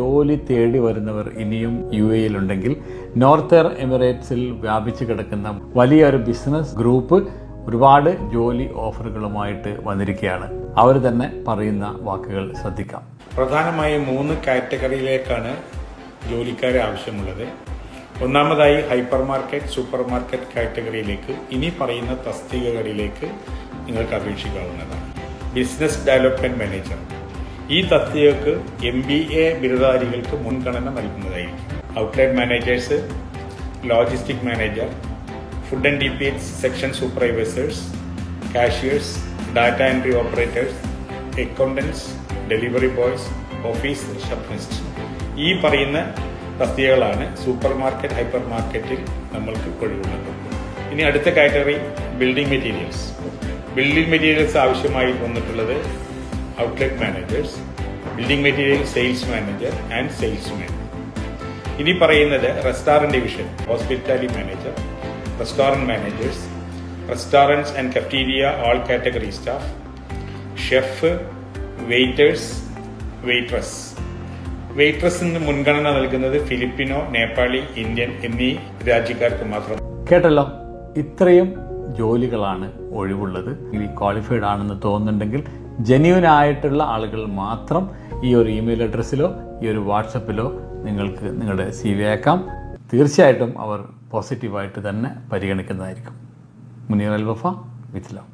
ജോലി തേടി വരുന്നവർ ഇനിയും യു എയിലുണ്ടെങ്കിൽ എയർ എമിറേറ്റ്സിൽ വ്യാപിച്ചു കിടക്കുന്ന വലിയൊരു ബിസിനസ് ഗ്രൂപ്പ് ഒരുപാട് ജോലി ഓഫറുകളുമായിട്ട് വന്നിരിക്കുകയാണ്. അവർ തന്നെ പറയുന്ന വാക്കുകൾ ശ്രദ്ധിക്കാം. പ്രധാനമായും മൂന്ന് കാറ്റഗറിയിലേക്കാണ് ജോലിക്കാരെ ആവശ്യമുള്ളത്. ഒന്നാമതായി ഹൈപ്പർ മാർക്കറ്റ് സൂപ്പർ മാർക്കറ്റ് കാറ്റഗറിയിലേക്ക് ഇനി പറയുന്ന തസ്തികകളിലേക്ക് നിങ്ങൾക്ക് അപേക്ഷിക്കാവുന്നതാണ്. Business development manager. ഈ തസ്തികക്ക് എം ബി എ ബിരുദധാരികൾക്ക് മുൻഗണന നൽകുന്നതായിരിക്കും. Outlet managers logistic manager food and D P H section supervisors cashiers data entry operators accountants delivery boys office receptionist ഈ പറയുന്ന തസ്തികകളാണ് സൂപ്പർ മാർക്കറ്റ് ഹൈപ്പർ മാർക്കറ്റിൽ നമ്മൾക്ക് ഒഴിവുള്ളത്. ഇനി അടുത്ത category building materials building materials ആവശ്യമായി വന്നിട്ടുള്ളത് outlet managers building material sales manager and salesman ഇനി പറയുന്നത് restaurant division hospitality manager restaurant managers restaurants and cafeteria all category staff chef waiters waitress വെയിട്രസിന് മുൻഗണന നൽകുന്നത് ഫിലിപ്പിനോ നേപ്പാളി ഇന്ത്യൻ എന്നീ രാജ്യക്കാർക്ക് മാത്രം. കേട്ടല്ലോ? ഇത്രയും ജോലികളാണ് ഒഴിവുള്ളത്. ഇനി ക്വാളിഫൈഡ് ആണെന്ന് തോന്നുന്നുണ്ടെങ്കിൽ ജെന്യൂൻ ആയിട്ടുള്ള ആളുകൾ മാത്രം ഈ ഒരു ഇമെയിൽ അഡ്രസ്സിലോ ഈ ഒരു വാട്സപ്പിലോ നിങ്ങൾക്ക് നിങ്ങളുടെ സി വി അയക്കാം. തീർച്ചയായിട്ടും അവർ പോസിറ്റീവായിട്ട് തന്നെ പരിഗണിക്കുന്നതായിരിക്കും. Munir Al Wafa with love.